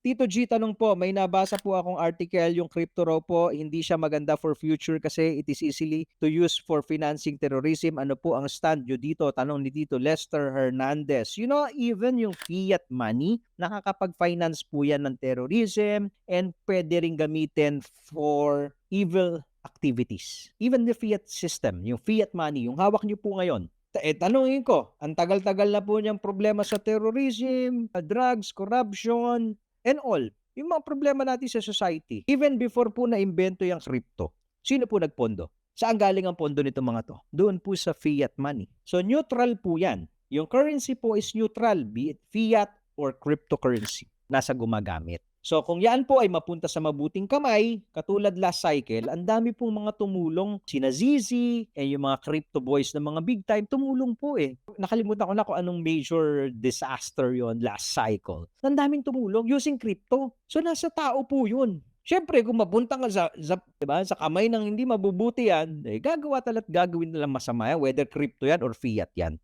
Tito G, tanong po, may nabasa po akong article, yung crypto raw po, hindi siya maganda for future kasi it is easily to use for financing terrorism. Ano po ang stand nyo dito? Tanong ni Tito Lester Hernandez. You know, even yung fiat money, nakakapag-finance po yan ng terrorism and pwede rin gamitin for evil activities. Even the fiat system, yung fiat money, yung hawak nyo po ngayon, Eh, tanungin ko, ang tagal-tagal na po niyang problema sa terrorism, drugs, corruption, and all. Yung mga problema natin sa society. Even before po na-imbento yung crypto, sino po nagpondo? Saan galing ang pondo nito mga to? Doon po sa fiat money. So neutral po yan. Yung currency po is neutral, be it fiat or cryptocurrency. Nasa gumagamit. So kung yan po ay mapunta sa mabuting kamay, katulad last cycle, ang dami pong mga tumulong, sina Zizi, eh, yung mga crypto boys na mga big time, tumulong po eh. Nakalimutan ko na kung anong major disaster yon last cycle. Ang daming tumulong using crypto. So nasa tao po yun. Siyempre, kung mapunta ka sa, sa, diba, sa kamay ng hindi mabubuti yan, eh, gagawa tala't gagawin nilang masama yan, whether crypto yan or fiat yan.